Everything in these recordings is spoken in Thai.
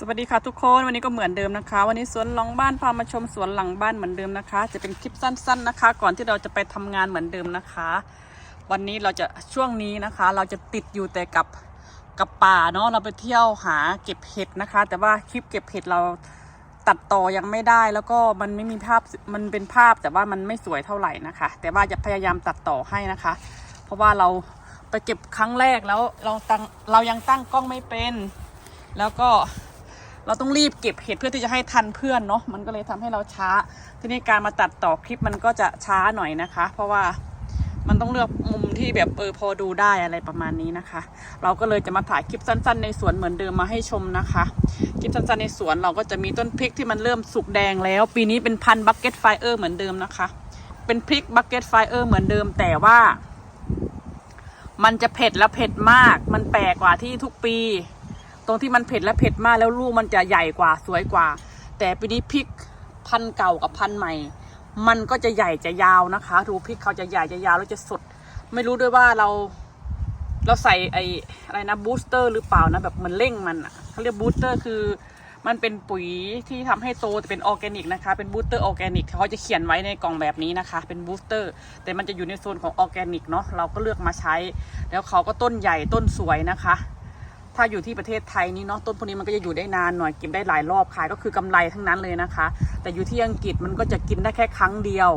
สวัสดีค่ะทุกคนวันนี้ก็เหมือนเดิมนะคะ วันนี้สวนหลังบ้านพามาชมสวนหลังบ้านเหมือนเดิมนะคะ จะเป็นคลิปสั้น ๆนะคะ ก่อนที่เราจะไปทำงานเหมือนเดิมนะคะ วันนี้เราจะช่วงนี้นะคะ เราจะติดอยู่แต่กับกับป่าเนาะเราไปเที่ยวหาเก็บเห็ดนะคะ แต่ว่าคลิปเก็บเห็ดเราตัดต่อยังไม่ได้แล้วก็มันไม่มีภาพมันเป็นภาพแต่ว่ามันไม่สวยเท่าไหร่นะคะ แต่ว่าจะพยายามตัดต่อให้นะคะ เพราะว่าเราไปเก็บครั้งแรกแล้วเราตั้งเรายังตั้งกล้องไม่เป็น แล้วก็ เราต้องรีบเก็บเห็ดเพื่อที่จะให้ทันเพื่อนเนาะมันก็เลยทำให้เราช้า ทีนี้การมาตัดต่อคลิปมันก็จะช้าหน่อยนะคะ เพราะว่ามันต้องเลือกมุมที่แบบเออพอดูได้อะไรประมาณนี้นะคะ เราก็เลยจะมาถ่ายคลิปสั้น ๆ ในสวนเหมือนเดิมมาให้ชมนะคะ คลิปสั้นๆในสวนเราก็จะมีต้นพริกที่มันเริ่มสุกแดงแล้ว ปีนี้เป็นพันบักเก็ตไฟเออร์เหมือนเดิมนะคะ เป็นพริกบักเก็ตไฟเออร์เหมือนเดิมแต่ว่า มันจะเผ็ดและเผ็ดมาก มันแปลกกว่าที่ทุกปี ตรงที่มันเผ็ดและเผ็ดมากแล้วลูกมันจะใหญ่กว่าสวยกว่า แต่ปีนี้พริกพันเก่ากับพันใหม่ มันก็จะใหญ่จะยาวนะคะ ดูพริกเขาจะใหญ่จะยาวแล้วจะสด ไม่รู้ด้วยว่าเราเราใส่ไอ้อะไรนะบูสเตอร์หรือเปล่านะแบบเหมันเร่งมันอะเขาเรียกบูสเตอร์คือมันเป็นปุ๋ยที่ทำให้โตแต่เป็นออร์แกนิกนะคะ เป็นบูสเตอร์ออร์แกนิกเขาจะเขียนไว้ในกล่องแบบนี้นะคะ เป็นบูสเตอร์ แต่มันจะอยู่ในโซนของออร์แกนิกเนาะเราก็เลือกมาใช้ แล้วเขาก็ต้นใหญ่ต้นสวยนะคะ ถ้าอยู่ที่ประเทศไทยนี่เนาะต้นพวกนี้มันก็จะอยู่ได้นานหน่อยเก็บได้หลายรอบขายก็คือกำไรทั้งนั้นเลยนะคะ แต่อยู่ที่อังกฤษมันก็จะกินได้แค่ครั้งเดียว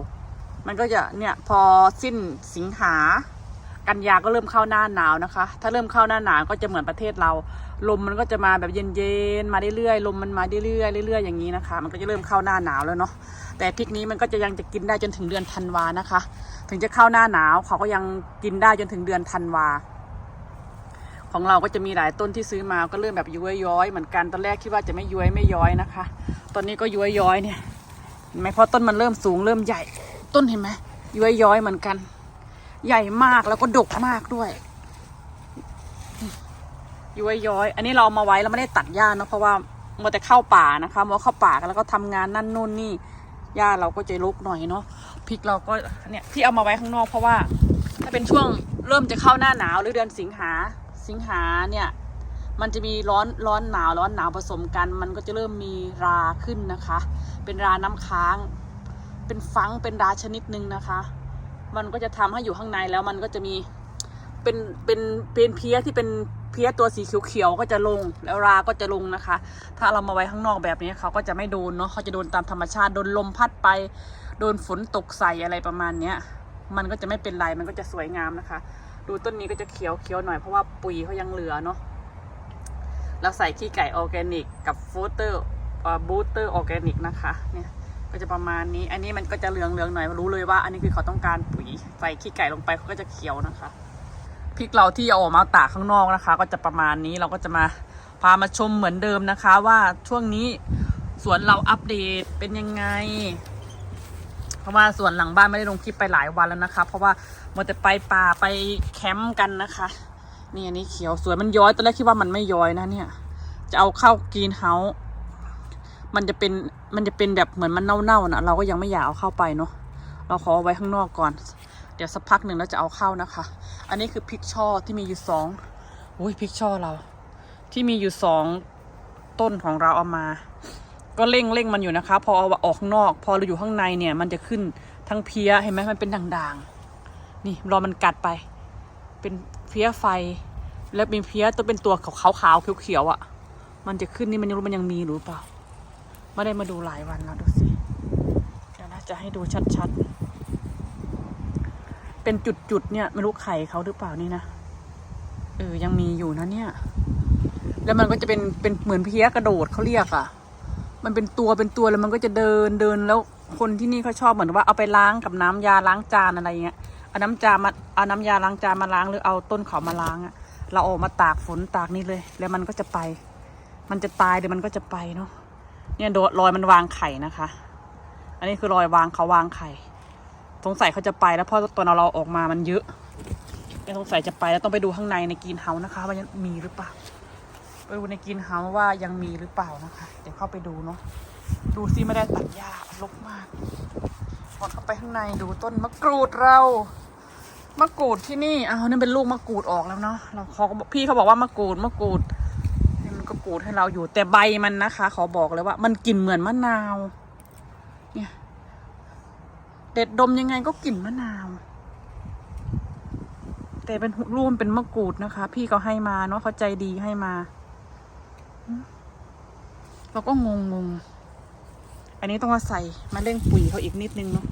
มันก็จะเนี่ยพอสิ้นสิงหากันยาก็เริ่มเข้าหน้าหนาวนะคะ ถ้าเริ่มเข้าหน้าหนาวก็จะเหมือนประเทศเรา ลมมันก็จะมาแบบเย็นๆมาเรื่อยๆลมมันมาเรื่อยๆเรื่อยๆอย่างนี้นะคะ มันก็จะเริ่มเข้าหน้าหนาวแล้วเนาะแต่พริกนี้มันก็จะยังจะกินได้จนถึงเดือนธันวานะคะ ถึงจะเข้าหน้าหนาวเขาก็ยังกินได้จนถึงเดือนธันวา ของเราก็จะมีหลายต้นที่ซื้อมาก็เริ่มแบบย้อยย้อยๆเหมือนกันตอนแรกคิดว่าจะไม่ย้อยไม่ย้อยนะคะ ตอนนี้ก็ย้อยย้อยๆเนี่ยเห็นไหมเพราะต้นมันเริ่มสูงเริ่มใหญ่ ต้นเห็นไหมย้อยย้อยๆเหมือนกัน ใหญ่มากแล้วก็ดกมากด้วยย้อยย้อยๆอันนี้เราเอามาไว้เราไม่ได้ตัดหญ้าเนอะเพราะว่ามัวแต่เข้าป่านะคะมัวเข้าป่ากันแล้วก็ทำงานนั่นนู่นนี่หญ้าเราก็จะรกหน่อยเนาะพริกเราก็เนี่ยที่เอามาไว้ข้างนอกเพราะว่า ถ้าเป็นช่วงเริ่มจะเข้าหน้าหนาวหรือเดือนสิงหา สิงหาเนี่ยมันจะมีร้อนร้อนหนาวร้อนหนาวผสมกัน มันก็จะเริ่มมีราขึ้นนะคะ เป็นราน้ำค้าง เป็นฟังเป็นราชนิดหนึ่งนะคะ มันก็จะทำให้อยู่ข้างในแล้วมันก็จะมีเป็นเป็นเป็นเพี้ยที่เป็นเพี้ยตัวสีเขียวๆก็จะลงแล้วราก็จะลงนะคะ ถ้าเรามาไว้ข้างนอกแบบนี้เขาก็จะไม่โดนเนาะเขาจะโดนตามธรรมชาติโดนลมพัดไป โดนฝนตกใส่อะไรประมาณเนี้ยมันก็จะไม่เป็นไรมันก็จะสวยงามนะคะ ดูต้นนี้ก็จะเขียวเขียวๆหน่อยเพราะว่าปุ๋ยเขายังเหลือเนาะแล้วใส่ขี้ไก่ออร์แกนิก กับฟูเตอร์บูสเตอร์ออร์แกนิกนะคะเนี่ยก็จะประมาณนี้ อันนี้มันก็จะเหลืองเหลืองๆหน่อยรู้เลยว่า อันนี้คือเขาต้องการปุ๋ยใส่ขี้ไก่ลงไปเขาก็จะเขียวนะคะพริกเราที่เอาออกมาตากข้างนอกนะคะ ก็จะประมาณนี้เราก็จะมาพามาชมเหมือนเดิมนะคะ ว่าช่วงนี้สวนเราอัปเดตเป็นยังไง เพราะว่าสวนหลังบ้านไม่ได้ลงคลิปไปหลายวันแล้วนะคะ เพราะว่ามัวแต่ไปป่าไปแคมป์กันนะคะ นี่อันนี้เขียวสวยมันย้อยตอนแรกคิดว่ามันไม่ย้อยนะเนี่ย จะเอาเข้ากรีนเฮาส์มันจะเป็นมันจะเป็นแบบเหมือนมันเน่าๆนะเราก็ยังไม่อยากเอาเข้าไปเนาะเราขอเอาไว้ข้างนอกก่อน เดี๋ยวสักพักหนึ่งเราจะเอาเข้านะคะ อันนี้คือพริกช่อที่มีอยู่สองอุ้ยพริกช่อเรา ที่มีอยู่สองต้นของเราเอามา ก็เร่งเร่งมันอยู่นะคะพอเอาออกข้างนอก พอเราอยู่ข้างในเนี่ยมันจะขึ้นทั้งเพี้ยเห็นไหมมันเป็นด่างๆ นี่รอมันกัดไป เป็นเพี้ยไฟ แล้วเป็นเพี้ยตัวเป็นตัวขาวๆเขียวๆอะ มันจะขึ้นนี่มันยังรู้มันยังมีหรือเปล่าไม่ได้มาดูหลายวันแล้วดูสิเดี๋ยวนะจะให้ดูชัดๆ เป็นจุดๆเนี่ยไม่รู้ไข่เขาหรือเปล่านี่นะเออยังมีอยู่นะเนี่ย แล้วมันก็จะเป็นเป็นเหมือนเพี้ยกระโดดเขาเรียกอะ่ะ มันเป็นตัวเป็นตัวแล้วมันก็จะเดินเดินแล้วคนที่นี่เขาชอบเหมือนว่าเอาไปล้างกับน้ำยาล้างจานอะไรเงี้ยเอาน้ำจานมาเอาน้ำยาล้างจานมาล้างหรือเอาต้นเขามาล้างอะเราออกมาตากฝนตากนี่เลย แล้วมันก็จะไป มันจะตายเดี๋ยวมันก็จะไปเนาะเนี่ยโดรอยมันวางไข่นะคะ อันนี้คือรอยวางเขาวางไข่สงสัยเขาจะไปแล้วพราะตอนเราเราออกมามันเยอะเนี่สงสัยจะไปแล้วต้องไปดูข้างในในกรีนเฮาส์นะคะว่ายังมีหรือเปล่า ไปดูในกรีนเฮาว่ายังมีหรือเปล่านะคะ เดี๋ยวเข้าไปดูเนาะดูซิไม่ได้ตัดหญ้ารกมากพอเข้าไปข้างในดูต้นมะกรูดเรามะกรูดที่นี่อ้าวนี่เป็นลูกมะกรูดออกแล้วเนาะเราเขาพี่เขาบอกว่ามะกรูดมะกรูดมันก็ก็กูดให้เราอยู่ แต่ใบมันนะคะ ขอบอกเลยว่า มันกลิ่นเหมือนมะนาว เนี่ย เด็ดดมยังไงก็กลิ่นมะนาว แต่เป็นร่วมเป็นมะกรูดนะคะ พี่เขาให้มาเนาะเขาใจดีให้มา เราก็งงงๆอันนี้ต้องมาใส่มาเร่งปุ๋ยเขาอีกนิดนึงเนาะ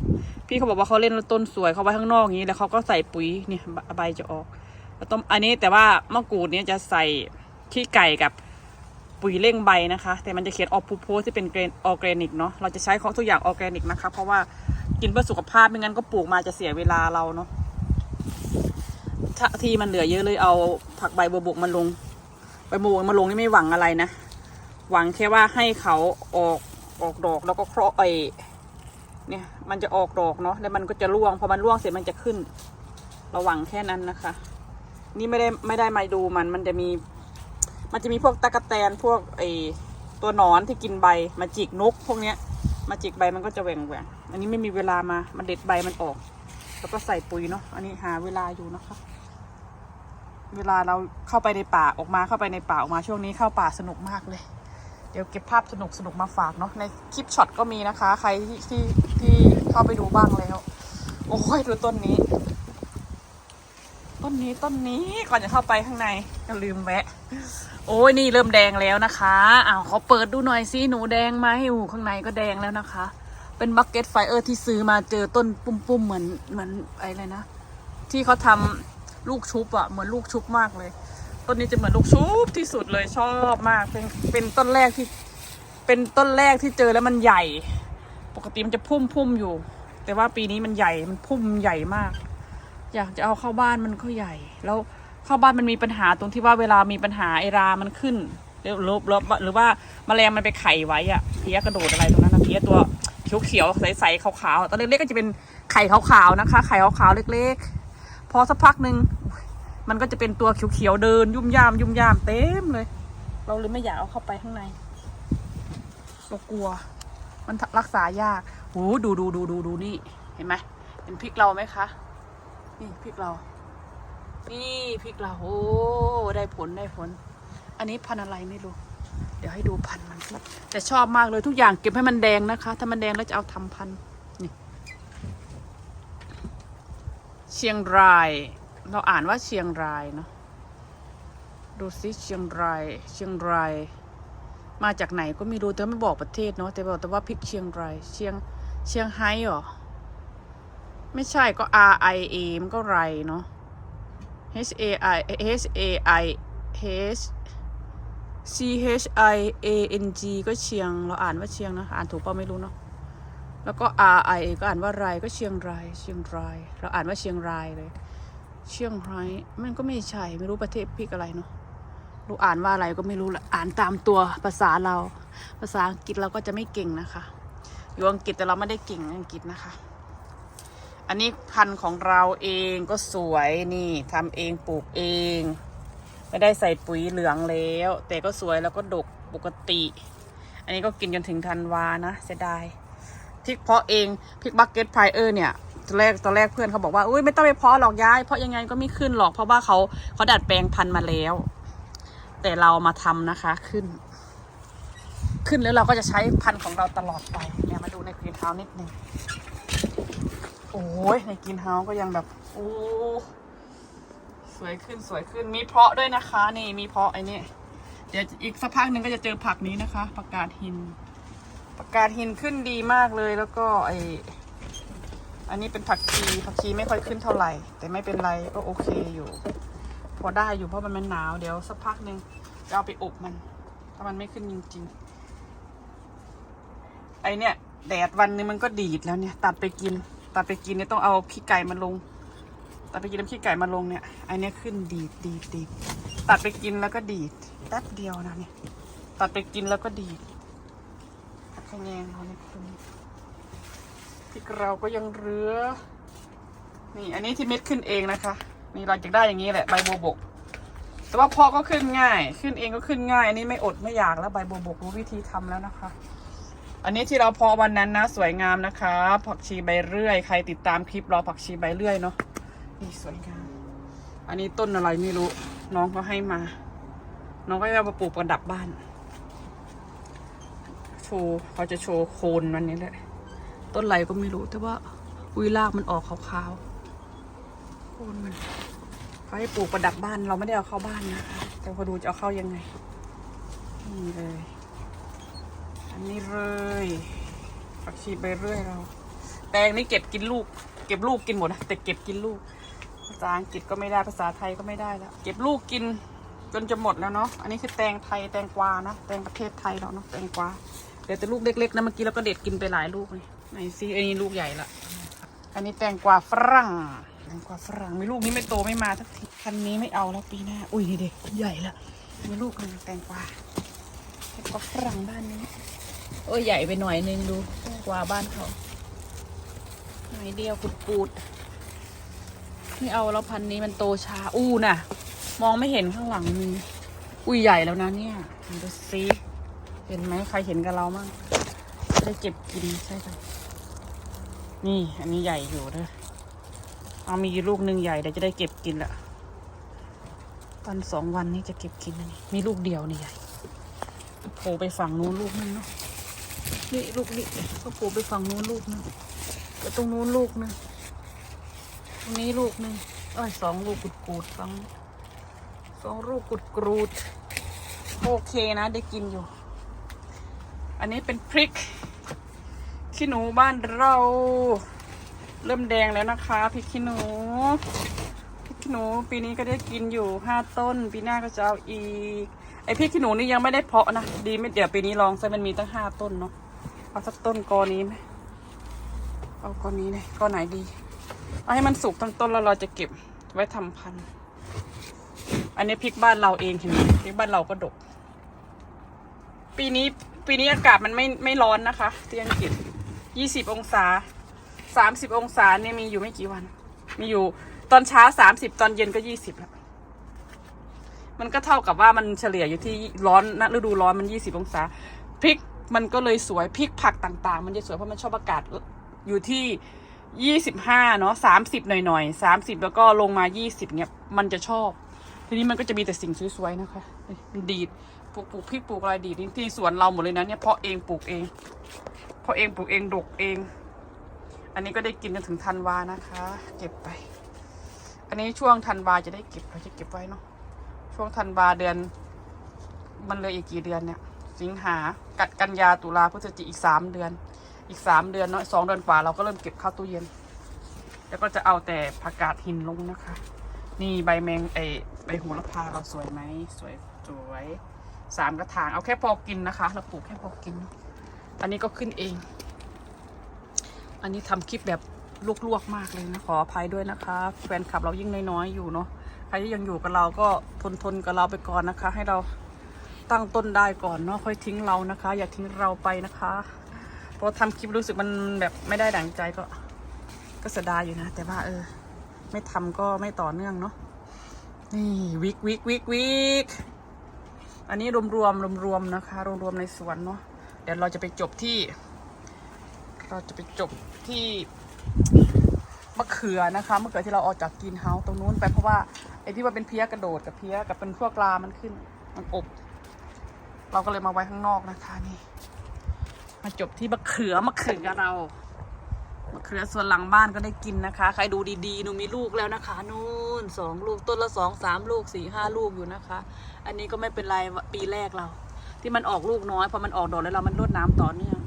พี่เขาบอกว่าเขาเล่นต้นสวยเขาไว้ข้างนอกอย่างนี้แล้วเขาก็ใส่ปุ๋ยเนี่ยใบจะออกแล้วต้นอันนี้แต่ว่ามะกรูดเนี่ยจะใส่ขี้ไก่กับปุ๋ยเร่งใบนะคะ แต่มันจะเขียนออพูโพที่เป็นเกรนออร์แกนิกเนาะเราจะใช้ของทุกอย่างออร์แกนิกนะคะ เพราะว่ากินเพื่อสุขภาพไม่งั้นก็ปลูกมาจะเสียเวลาเราเนาะที่มันเหลือเยอะเลยเอาผักใบบัวบกมาลง ใบบัวมาลงนี่ไม่หวังอะไรนะ หวังแค่ว่าให้เขาออกออกดอกแล้วก็เคราะห์ไอเนี่ยมันจะออกดอกเนาะแล้วมันก็จะร่วงพอมันร่วงเสร็จมันจะขึ้นเราหวังแค่นั้นนะคะ นี่ไม่ได้ไม่ได้มาดูมันมันจะมี มันจะมีพวกตะกะแตนพวกไอตัวหนอนที่กินใบมาจิกนกพวกเนี้ยมาจิกใบมันก็จะแหว่งแหว่งอันนี้ไม่มีเวลามา มันเด็ดใบมันออก แล้วก็ใส่ปุ๋ยเนาะ อันนี้หาเวลาอยู่นะคะ เวลาเราเข้าไปในป่าออกมาเข้าไปในป่าออกมาช่วงนี้เข้าป่าสนุกมากเลย เดี๋ยวเก็บภาพสนุกสนุกมาฝากเนาะในคลิปช็อตก็มีนะคะ ใครที่ที่ที่เข้าไปดูบ้างแล้ว โอ้ยดูต้นนี้ ต้นนี้ต้นนี้ก่อนจะเข้าไปข้างในก็ลืมแวะ โอ้ยนี่เริ่มแดงแล้วนะคะอ้าวขอเปิดดูหน่อยสิหนูแดงไหมอู้ข้างในก็แดงแล้วนะคะ เป็นบักเก็ตไฟเออร์ที่ซื้อมาเจอต้นปุ้มๆเหมือนเหมือนอะไรนะ ที่เขาทำ ลูกชุบอะเหมือนลูกชุบมากเลย ต้นนี้จะเหมือนลูกชุบที่สุดเลยชอบมาก เป็นเป็นต้นแรกที่ เป็นต้นแรกที่เจอแล้วมันใหญ่ ปกติมันจะพุ่มพุ่มอยู่ แต่ว่าปีนี้มันใหญ่มันพุ่มใหญ่มาก อยากจะเอาเข้าบ้านมันก็ใหญ่ แล้วเข้าบ้านมันมีปัญหาตรงที่ว่าเวลามีปัญหาไอรา มันขึ้นหรือหรือหรือหรือว่าแมลงมันไปไข่ไว้อะเพี้ยกระโดดอะไรตรงนั้นนะเพี้ยตัวเขียวๆใสๆขาวๆตอนเล็กๆก็จะเป็นไข่ขาวๆนะคะ ไข่ขาวๆเล็ก ๆ พอสักพักหนึ่งมันก็จะเป็นตัวเขียวๆเดิน ยุ่มย่ามยุ่มย่ามเต็มเลย เราเลยไม่อยากเอาเข้าไปข้างในเรากลัว มันรักษายากโอ้ดูดูดูดูดูนี่ เห็นไหมเห็นพริกเราไหมคะ นี่พริกเรา นี่พริกเราโอ้ได้ผลได้ผล อันนี้พันอะไรไม่รู้ เดี๋ยวให้ดูพันมันสิแต่ชอบมากเลยทุกอย่างเก็บให้มันแดงนะคะ ถ้ามันแดงแล้วจะเอาทำพันธุ์นี่ เชียงราย เราอ่านว่าเชียงรายเนาะดูซิเชียงราย เชียงราย มาจากไหนก็ไม่รู้แต่ไม่บอกประเทศเนาะแต่บอกแต่ว่าพริกเชียงราย เชียงเชียงไฮ้เหรอ ไม่ใช่ก็ R I A มันก็ไรเนาะ H A I H A I H C H I A N G ก็เชียง เราอ่านว่าเชียงนะ อ่านถูกเปล่าไม่รู้เนาะ แล้วก็ R I ก็อ่านว่าไรก็เชียงราย เชียงราย เราอ่านว่าเชียงรายเลย เชียงรายมันก็ไม่ใช่ไม่รู้ประเทศพิกอะไรเนาะรู้อ่านว่าอะไรก็ไม่รู้ละอ่านตามตัวภาษาเรา ภาษาอังกฤษเราก็จะไม่เก่งนะคะ อยู่อังกฤษแต่เราไม่ได้เก่งอังกฤษนะคะ อันนี้พันธุ์ของเราเองก็สวยนี่ทำเองปลูกเอง ไม่ได้ใส่ปุ๋ยเหลืองแล้ว แต่ก็สวยแล้วก็ดกปกติ อันนี้ก็กินจนถึงธันวานะเสียดาย พริกเพาะเองพริกบักเก็ตไพรเออร์เนี่ยตอนแรกตอนแรกเพื่อนเขาบอกว่าอุ้ยไม่ต้องไปเพาะหรอกย้ายเพราะยังไงก็ไม่ขึ้นหรอกเพราะว่าเขาเขาดัดแปลงพันธุ์มาแล้ว แต่เรามาทำนะคะขึ้น ขึ้นแล้วเราก็จะใช้พันธุ์ของเราตลอดไปเนี่ยมาดูในกรีนเฮาส์นิดนึงโอ้ยในกรีนเฮาส์ก็ยังแบบโอ้สวยขึ้นสวยขึ้นมีเพาะด้วยนะคะ นี่มีเพาะไอ้นี่เดี๋ยวอีกสักพักหนึ่งก็จะเจอผักนี้นะคะผักกาดหิน ผักกาดหินขึ้นดีมากเลยแล้วก็ไออันนี้เป็นผักชีผักชีไม่ค่อยขึ้นเท่าไหร่ แต่ไม่เป็นไรก็โอเคอยู่ พอได้อยู่เพราะมันมันหนาวเดี๋ยวสักพักหนึ่งจะเอาไปอบมัน ถ้ามันไม่ขึ้นจริงๆ ไอเนี่ยแดดวันนึงมันก็ดีดแล้วเนี่ย ตัดไปกิน ตัดไปกินเนี่ยต้องเอาขี้ไก่มาลง ตัดไปกินน้ำขี้ไก่มาลงเนี่ยไอเนี้ยขึ้นดีดดีดดีดตัดไปกินแล้วก็ดีดแป๊บเดียวนะเนี่ย ตัดไปกินแล้วก็ดีด ผักขะแยงเราเนี่ยคุณพริกเราก็ยังเหลือ นี่อันนี้ที่เม็ดขึ้นเองนะคะ นี่เราจะได้อย่างนี้แหละใบบัวบก แต่ว่าพาะก็ขึ้นง่าย ขึ้นเองก็ขึ้นง่าย อันนี้ไม่อดไม่อยากแล้วใบบัวบกรู้วิธีทำแล้วนะคะ อันนี้ที่เราพาะวันนั้นนะ สวยงามนะคะ ผักชีใบเลื่อย ใครติดตามคลิปเราผักชีใบเลื่อยเนาะ นี่สวยงาม อันนี้ต้นอะไรไม่รู้ น้องเขาให้มา น้องก็จะมาปลูกประดับบ้าน โชว์เขาจะโชว์โคนมันนี้แหละ ต้นไหลก็ไม่รู้แต่ว่าอุยรากมันออกขาวๆโคนมันเขาให้ปลูกประดับบ้านเราไม่ได้เอาเข้าบ้านนะคะ แต่พอดูจะเอาเข้ายังไงนี่เลย อันนี้เลยผักชีไปเรื่อยเรา แตงนี่เก็บกินลูก เก็บลูกกินหมดนะแต่เก็บกินลูก ภาษาอังกฤษก็ไม่ได้ภาษาไทยก็ไม่ได้แล้วเก็บลูกกินจนจะหมดแล้วเนาะ อันนี้คือแตงไทยแตงกวานะ แตงประเทศไทยเราเนาะ แตงกวา ดี๋ยวแต่ลูกเล็กๆนะเมื่อกี้เราก็เด็ดกินไปหลายลูกเลยไหนซิอันนี้ลูกใหญ่ละ อันนี้แตงกวาฝรั่ง แตงกวาฝรั่งมีลูกนี้ไม่โตไม่มาสักทีคันนี้ไม่เอาแล้วปีหน้า อุ้ยนี่เด็กใหญ่ละมีลูกหนึ่งแตงกวาแตงกวาฝรั่งบ้านนี้โอ้ยใหญ่ไปหน่อยนึงดูแตงกวาบ้านเขาหน่อยเดียวกุดๆไม่เอาแล้วพันนี้มันโตช้าอู้น่ะ มองไม่เห็นข้างหลังมีอุ้ยใหญ่แล้วนะเนี่ยดูซิ เห็นไหมใครเห็นกับเรามั่งได้เก็บกินใช่ค่ะนี่อันนี้ใหญ่อยู่เด้อเอามีลูกหนึ่งใหญ่เดี๋ยวจะได้เก็บกินละตอนสองวันนี้จะเก็บกินนี่มีลูกเดียวนี่ใหญ่โผล่ไปฝั่งนู้นลูกนึงเนาะนี่ลูกนี้ก็โผล่ไปฝั่งนู้นลูกนึงแล้วตรงนู้นลูกนึงตรงนี้ลูกนึงเอ้ยสองลูกกุดกูดๆฟังสองลูกกุดกรูดโอเคนะได้กินอยู่ อันนี้เป็นพริก ขี้หนูบ้านเรา เริ่มแดงแล้วนะคะพริกขี้หนูพริกขี้หนูปีนี้ก็ได้กินอยู่ห้าต้น ปีหน้าก็จะเอาอีก ไอพริกขี้หนูนี่ยังไม่ได้เพาะนะดีไม่เดี๋ยวปีนี้ลองซะมันมีตั้งห้าต้นเนาะเอาสักต้นกอนี้ไหมเอากอนี้เลยกอไหนดีเอาให้มันสุกทั้งต้นแล้วเราจะเก็บไว้ทำพันธุ์อันนี้พริกบ้านเราเองเห็นไหมพริกบ้านเราก็ดก ปีนี้ ปีนี้อากาศมันไม่ไม่ร้อนนะคะ ที่อังกฤษยี่สิบองศาสามสิบองศาเนี่ยมีอยู่ไม่กี่วัน มีอยู่ตอนเช้าสามสิบตอนเย็นก็ยี่สิบแล้วมันก็เท่ากับว่ามันเฉลี่ยอยู่ที่ร้อนณฤดูร้อนมันยี่สิบองศาพริกมันก็เลยสวยพริกผักต่างๆ มันจะสวยเพราะมันชอบอากาศอยู่ที่ยี่สิบห้าเนาะสามสิบหน่อยๆสามสิบแล้วก็ลงมายี่สิบเนี่ยมันจะชอบ ทีนี้มันก็จะมีแต่สิ่งสวยๆนะคะ ดีด ปลูกปลูกพริกปลูกอะไรดีดนี่ที่สวนเราหมดเลยนะเนี่ยเพาะเองปลูกเองเพาะเองปลูกเองดกเอง อันนี้ก็ได้กินจนถึงธันวานะคะ เก็บไป อันนี้ช่วงธันวาจะได้เก็บเราจะเก็บไว้เนาะช่วงธันวาเดือน มันเลยอีกกี่เดือนเนี่ย สิงหากัดกันยาตุลาพฤศจิกอีกสามเดือน อีกสามเดือนเนาะสองเดือนฝ่าเราก็เริ่มเก็บข้าวตู้เย็น แล้วก็จะเอาแต่ผักกาดหินลงนะคะ นี่ใบแมงไอใบโหระพาเราสวยไหมสวยสวย สามกระถาง เอาแค่พอกินนะคะ เราปลูกแค่พอกิน อันนี้ก็ขึ้นเอง อันนี้ทำคลิปแบบลวกๆมากเลยนะขออภัยด้วยนะคะ แฟนคลับเรายิ่งน้อยๆอยู่เนาะ ใครที่ยังอยู่กับเราก็ทนทนๆกับเราไปก่อนนะคะ ให้เราตั้งต้นได้ก่อนเนาะค่อยทิ้งเรานะคะ อย่าทิ้งเราไปนะคะเพราะทำคลิปรู้สึกมันแบบไม่ได้ดั่งใจก็ ก็เสียดายอยู่นะ แต่ว่าเออ ไม่ทำก็ไม่ต่อเนื่องเนาะนี่วิกวิกวิกวิก อันนี้รวมรวมรวมรวมๆนะคะ รวมรวมๆในสวนเนาะเดี๋ยวเราจะไปจบที่ เราจะไปจบที่มะเขือนะคะมะเขือที่เราออกจากกรีนเฮาตรงนู้นไปเพราะว่าไอ้ที่ว่าเป็นเพี้ยกระโดดกับเพี้ยกับเป็นพวกลามันขึ้นมันอบ เราก็เลยมาไว้ข้างนอกนะคะนี่ มาจบที่มะเขือมะเขือเรา มะเขือส่วนหลังบ้านก็ได้กินนะคะ ใครดูดีๆหนูมีลูกแล้วนะคะ นู่นสองลูกต้นละสองสามลูกสี่ห้าลูกอยู่นะคะ อันนี้ก็ไม่เป็นไรปีแรกเรา ที่มันออกลูกน้อยพอมันออกดอกแล้วเรามันรดน้ำต่อเนื่อง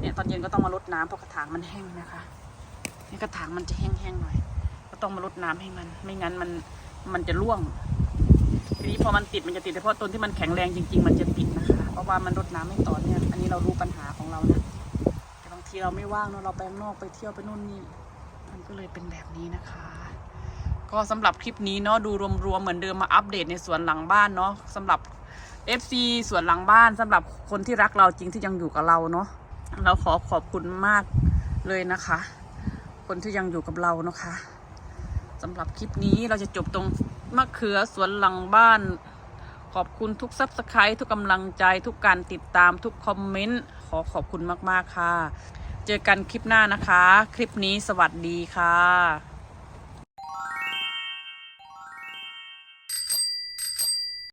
เนี่ยตอนเย็นก็ต้องมารดน้ำเพราะกระถางมันแห้งนะคะนี่กระถางมันจะแห้งๆหน่อย ก็ต้องมารดน้ำให้มัน ไม่งั้นมันมันจะร่วงทีนี้พอมันติดมันจะติดเฉพาะต้นที่มันแข็งแรงจริง ๆ มันจะติดนะคะ เพราะว่ามันรดน้ำไม่ต่อเนื่องอันนี้เรารู้ปัญหาของเรานะ ทีเราไม่ว่างเนอะเราไปข้างนอกไปเที่ยวไปนู่นนี่มันก็เลยเป็นแบบนี้นะคะ ก็สำหรับคลิปนี้เนาะดูรวมๆเหมือนเดิมมาอัปเดตในสวนหลังบ้านเนาะสำหรับ FC สวนหลังบ้านสำหรับคนที่รักเราจริงที่ยังอยู่กับเราเนาะเราขอขอบคุณมากเลยนะคะ คนที่ยังอยู่กับเราเนาะคะสำหรับคลิปนี้เราจะจบตรงมะเขือสวนหลังบ้าน ขอบคุณทุกซับสไครต์ทุกกำลังใจทุกการติดตามทุกคอมเมนต์ ขอขอบคุณมาก ๆ ค่ะ เจอกันคลิปหน้านะคะ คลิปนี้สวัสดีค่ะ